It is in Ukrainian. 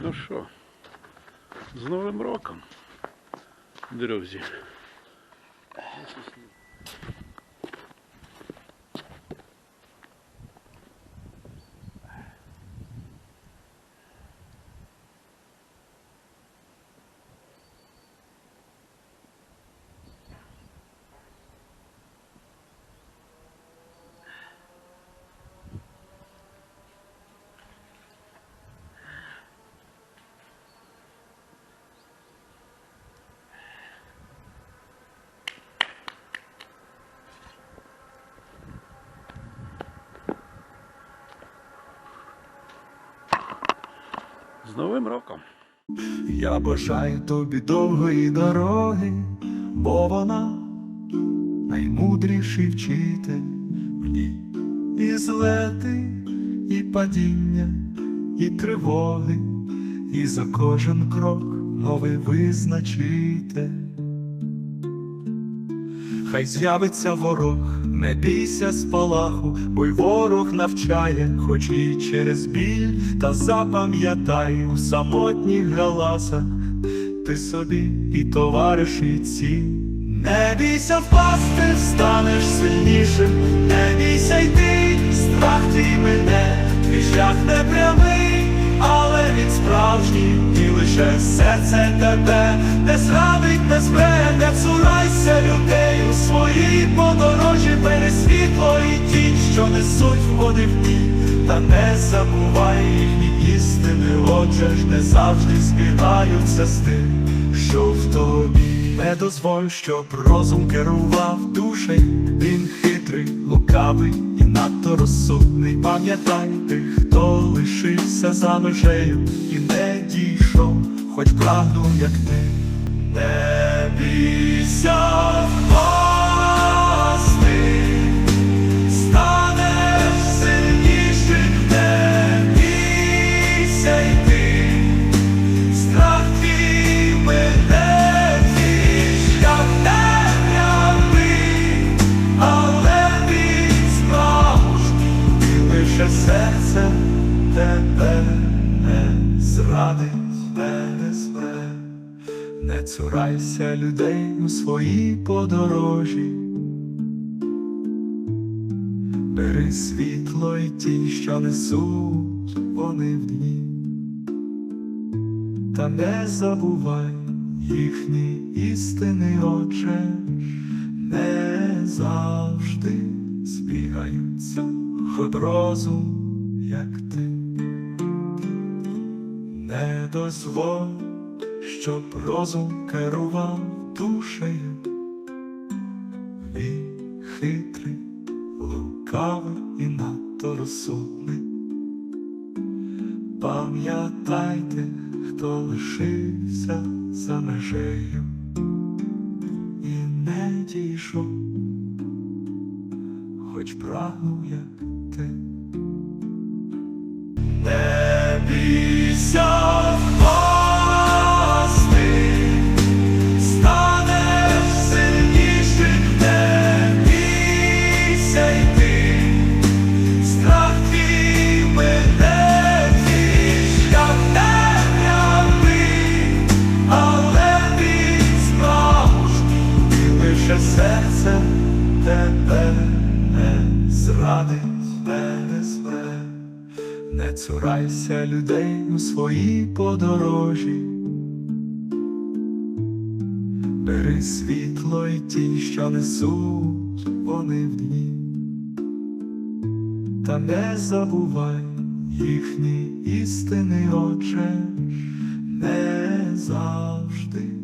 Ну що, з Новим роком, друзі. З Новим роком. Я бажаю тобі довгої дороги, бо вона наймудріший вчитель в ній. І злети, і падіння, і тривоги, і за кожен крок новий визначитель. Хай з'явиться ворог, не бійся спалаху, бо й ворог навчає, хоч і через біль, та запам'ятай у самотніх галасах, ти собі і товариші ці. Не бійся впасти, станеш сильнішим, не бійся йти, страх твій мене, твій шлях не прямий, але він справжній, і лише серце тебе не зрадить, не збере, не цурайся людей подорожі, бери світло і тінь, що несуть води в дні, та не забувай їхні істини, отже ж не завжди збігаються з тим, що в тобі. Не дозволь, щоб розум керував душею, він хитрий, лукавий і надто розсудний. Пам'ятай тих, хто лишився за межею і не дійшов, хоч прагнув, як ти. Не бійся Не цурайся людей у своїй подорожі. Бери світло й ті, що несуть вони в дні. Та не забувай їхні істини, отже ж не завжди збігаються, хоч розум, як ти, не дозволь, щоб розум керував душею, і хитрий, лукавий і надто розсудний. Пам'ятайте, хто лишився за межею і не дійшов, хоч прагнув, як ти. Не бійся не зрадить, не збере. Не цурайся людей у своїй подорожі. Бери світло й ті, що несуть вони в дні. Та не забувай їхні істини, отже не завжди